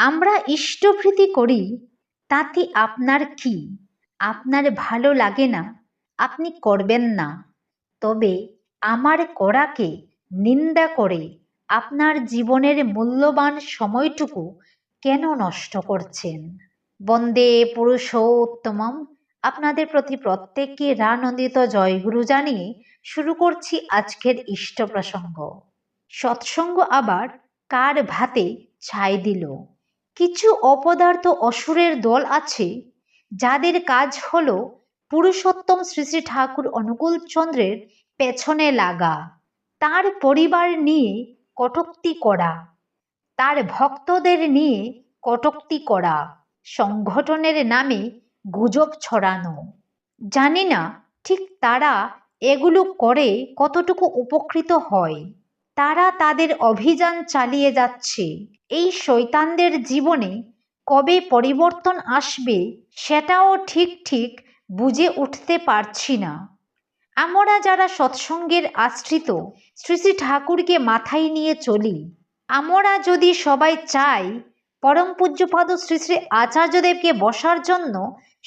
আমরা ইষ্টভৃতি করি, তাতে আপনার কি? আপনার ভালো লাগে না, আপনি করবেন না। তবে আমার করাকে নিন্দা করে আপনার জীবনের মূল্যবান সময়টুকু কেন নষ্ট করছেন? বন্দে পুরুষোত্তমম। আপনাদের প্রতি প্রত্যেককে রানন্দিত জয়গুরু জানিয়ে শুরু করছি আজকের ইষ্ট প্রসঙ্গ সৎসঙ্গ আবার কার ভাতে ছাই দিল? কিছু অপদার্থ অসুরের দল আছে, যাদের কাজ হল পুরুষোত্তম শ্রী শ্রী ঠাকুর অনুকূল চন্দ্রের পেছনে লাগা, তার পরিবার নিয়ে কটুক্তি করা, তার ভক্তদের নিয়ে কটুক্তি করা, সংগঠনের নামে গুজব ছড়ানো। জানি না ঠিক তারা এগুলো করে কতটুকু উপকৃত হয়। তারা তাদের অভিযান চালিয়ে যাচ্ছে। এই শৈতানদের জীবনে কবে পরিবর্তন আসবে সেটাও ঠিক ঠিক বুঝে উঠতে পারছি না। আমরা যারা সৎসঙ্গের আশ্রিত শ্রী শ্রী ঠাকুরকে মাথায় নিয়ে চলি, আমরা যদি সবাই চাই পরম পূজ্যপাদ শ্রী শ্রী আচার্যদেবকে বসার জন্য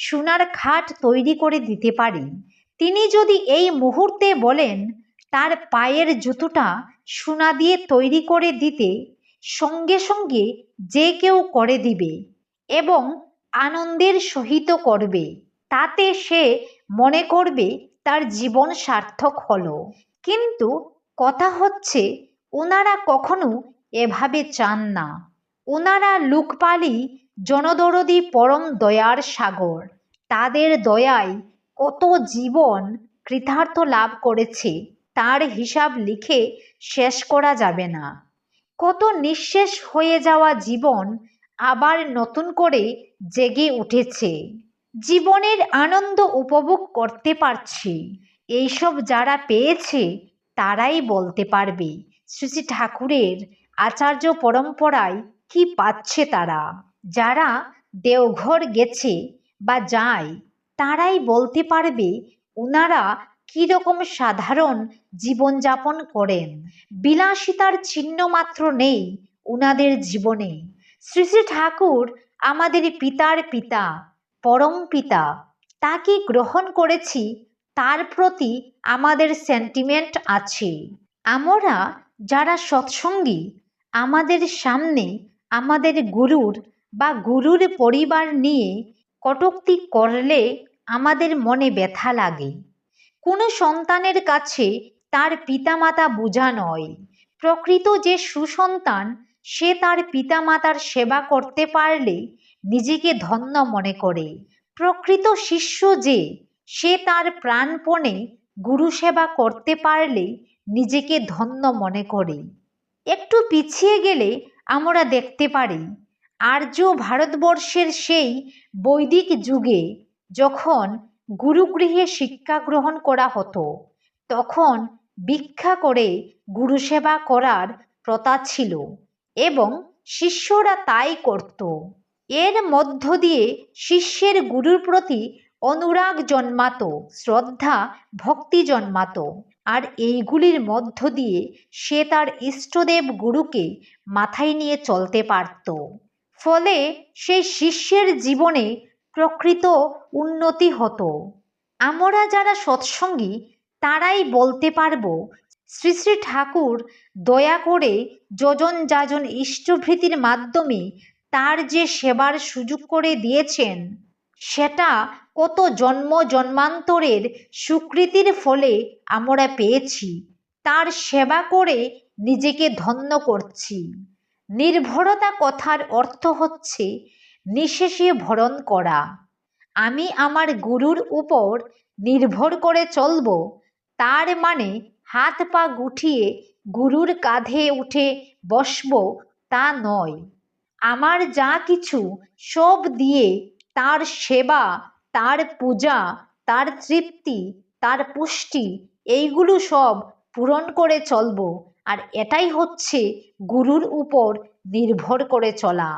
সোনার খাট তৈরি করে দিতে পারি, তিনি যদি এই মুহূর্তে বলেন, তার পায়ের জুতোটা সোনা দিয়ে তৈরি করে দিতে সঙ্গে সঙ্গে যে কেউ করে দিবে এবং আনন্দের সহিত করবে, তাতে সে মনে করবে তার জীবন সার্থক হলো। কিন্তু কথা হচ্ছে ওনারা কখনো এভাবে চান না। ওনারা লুকপালি জনদরদি পরম দয়ার সাগর। তাদের দয়ায় কত জীবন কৃতার্থ লাভ করেছে। তার হিসাব লিখে শেষ করা যাবে না। কত নিঃশেষ হয়ে যাওয়া জীবন আবার নতুন করে জেগে উঠেছে। জীবনের আনন্দ উপভোগ করতে পারছি। এইসব যারা পেয়েছে, তারাই বলতে পারবে, শ্রী ঠাকুরের আচার্য পরম্পরায় কি পাচ্ছে তারা? যারা দেওঘর গেছে বা যায়, তারাই বলতে পারবে ওনারা কীরকম সাধারণ জীবনযাপন করেন? বিলাসিতার চিহ্ন মাত্র নেই ওনাদের জীবনে। শ্রী শ্রী ঠাকুর আমাদের পিতার পিতা, পরম পিতা তাকে গ্রহণ করেছি? তার প্রতি আমাদের সেন্টিমেন্ট আছে। আমরা যারা সৎসঙ্গী, আমাদের সামনে আমাদের গুরুর বা গুরুর পরিবার নিয়ে কটুক্তি করলে আমাদের মনে ব্যথা লাগে। কোনো সন্তানের কাছে তার পিতামাতা বোঝা নয়। প্রকৃত যে সুসন্তান, সে তার পিতামাতার সেবা করতে পারলে নিজেকে ধন্য মনে করে। প্রকৃত শিষ্য যে, সে তার প্রাণপণে গুরু সেবা করতে পারলে নিজেকে ধন্য মনে করে। একটু পিছিয়ে গেলে আমরা দেখতে পারি, আর্য ভারতবর্ষের সেই বৈদিক যুগে যখন গুরুগৃহে শিক্ষা গ্রহণ করা হতো। তখন ভিক্ষা করে গুরুসেবা করার প্রথা ছিল এবং শিষ্যরা তাই করত। এর মধ্য দিয়ে শিষ্যের গুরুর প্রতি অনুরাগ জন্মাত, শ্রদ্ধা, ভক্তি জন্মাত আর এইগুলির মধ্য দিয়ে সে তার ইষ্টদেব গুরুকে মাথায় নিয়ে চলতে পারত। ফলে সেই শিষ্যের জীবনে প্রকৃত উন্নতি হতো। আমরা যারা সৎসঙ্গী, তারাই বলতে পারব, শ্রী শ্রী ঠাকুর দয়া করে যজন যাজন ইষ্টভৃতির মাধ্যমে তার যে সেবার সুযোগ করে দিয়েছেন, সেটা কত জন্ম জন্মান্তরের স্বীকৃতির ফলে আমরা পেয়েছি। তার সেবা করে নিজেকে ধন্য করছি। নির্ভরতা কথার অর্থ হচ্ছে নিশেষে ভরণ করা। আমি আমার গুরুর উপর নির্ভর করে চলব, তার মানে হাত পা গুটিয়ে গুরুর কাঁধে উঠে বসব তা নয়। আমার যা কিছু সব দিয়ে তার সেবা, তার পূজা, তার তৃপ্তি, তার পুষ্টি, এইগুলো সব পূরণ করে চলব, আর এটাই হচ্ছে গুরুর উপর নির্ভর করে চলা।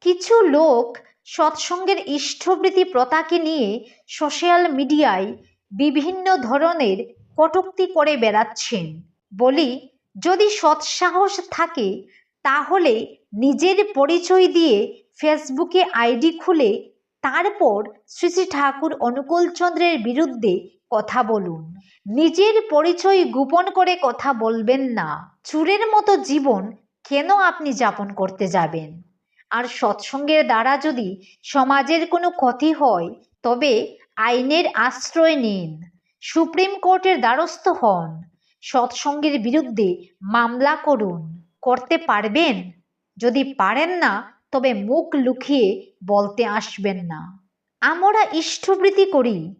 কিছু লোক সৎসঙ্গের ইষ্টবৃত্তি প্রথাকে নিয়ে সোশ্যাল মিডিয়ায় বিভিন্ন ধরনের কটুক্তি করে বেড়াচ্ছেন। বলি, যদি সৎসাহস থাকে, তাহলে নিজের পরিচয় দিয়ে ফেসবুকে আইডি খুলে তারপর শ্রী শ্রী ঠাকুর অনুকূলচন্দ্রের বিরুদ্ধে কথা বলুন। নিজের পরিচয় গোপন করে কথা বলবেন না। চুরের মতো জীবন কেন আপনি যাপন করতে যাবেন? আর সৎসঙ্গের দ্বারা যদি সমাজের কোনো ক্ষতি হয়, তবে আইনের আশ্রয় নিন। সুপ্রিম কোর্টের দ্বারস্থ হন। সৎসঙ্গের বিরুদ্ধে মামলা করুন। করতে পারবেন? যদি পারেন না, তবে মুখ লুকিয়ে বলতে আসবেন না। আমরা ইষ্টবৃত্তি করি।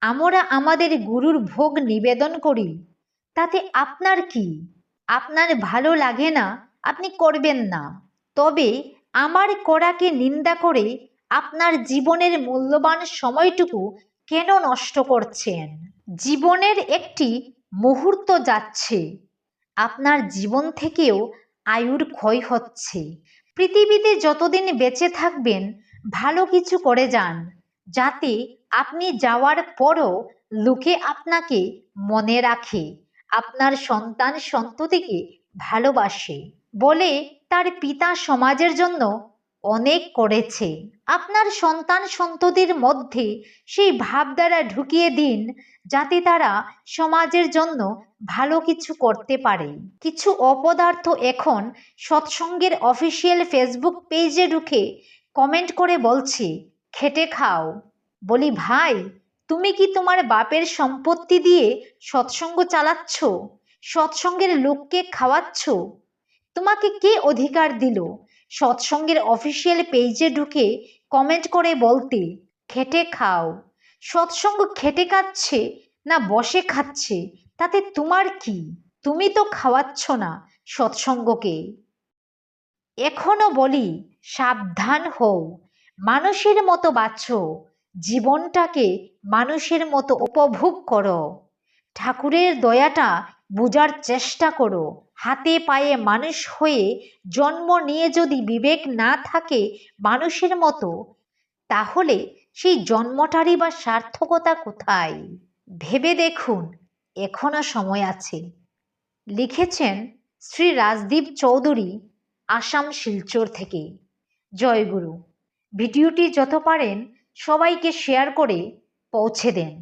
আমরা আমাদের গুরুর ভোগ নিবেদন করি। তাতে আপনার কি? আপনার ভালো লাগে না, আপনি করবেন না। তবে আমার করাকে নিন্দা করে আপনার জীবনের মূল্যবান সময়টুকু কেন নষ্ট করছেন? জীবনের একটি মুহূর্ত যাচ্ছে। আপনার জীবন থেকেও আয়ুর ক্ষয় হচ্ছে। পৃথিবীতে যতদিন বেঁচে থাকবেন, ভালো কিছু করে যান, যাতে আপনি যাওয়ার পরও লোকে আপনাকে মনে রাখে, আপনার সন্তান সন্ততিকে ভালোবাসে, বলে তার পিতা সমাজের জন্য অনেক করেছে। আপনার সন্তান সন্ততির মধ্যে সেই ভাবধারা ঢুকিয়ে দিন যাতে তারা সমাজের জন্য ভালো কিছু করতে পারে। কিছু অপদার্থ এখন সৎসঙ্গের অফিসিয়াল ফেসবুক পেজে ঢুকে কমেন্ট করে বলছে, খেটে খাও। বলি, ভাই, তুমি কি তোমার বাপের সম্পত্তি দিয়ে সৎসঙ্গ চালাচ্ছ? সৎসঙ্গের লোককে খাওয়াচ্ছ? তোমাকে কে অধিকার দিল? সৎসঙ্গের অফিসিয়াল পেজে ঢুকে কমেন্ট করে বলতে, খেটে খাও। সৎসঙ্গ খেটে খাচ্ছে না বসে খাচ্ছে? তাতে তোমার কি? তুমি তো খাওয়াচ্ছ না সৎসঙ্গকে। এখনও বলি, সাবধান হও। মানুষের মতো বাঁচো। জীবনটাকে মানুষের মতো উপভোগ করো। ঠাকুরের দয়াটা বোঝার চেষ্টা করো। হাতে পায়ে মানুষ হয়ে জন্ম নিয়ে যদি বিবেক না থাকে মানুষের মতো, তাহলে সেই জন্মটারই বা সার্থকতা কোথায়? ভেবে দেখুন, এখনও সময় আছে। লিখেছেন শ্রী রাজদীপ চৌধুরী, আসাম শিলচর থেকে। জয়গুরু ভিডিওটি যত পারেন সবাইকে শেয়ার করে পৌঁছে দেন।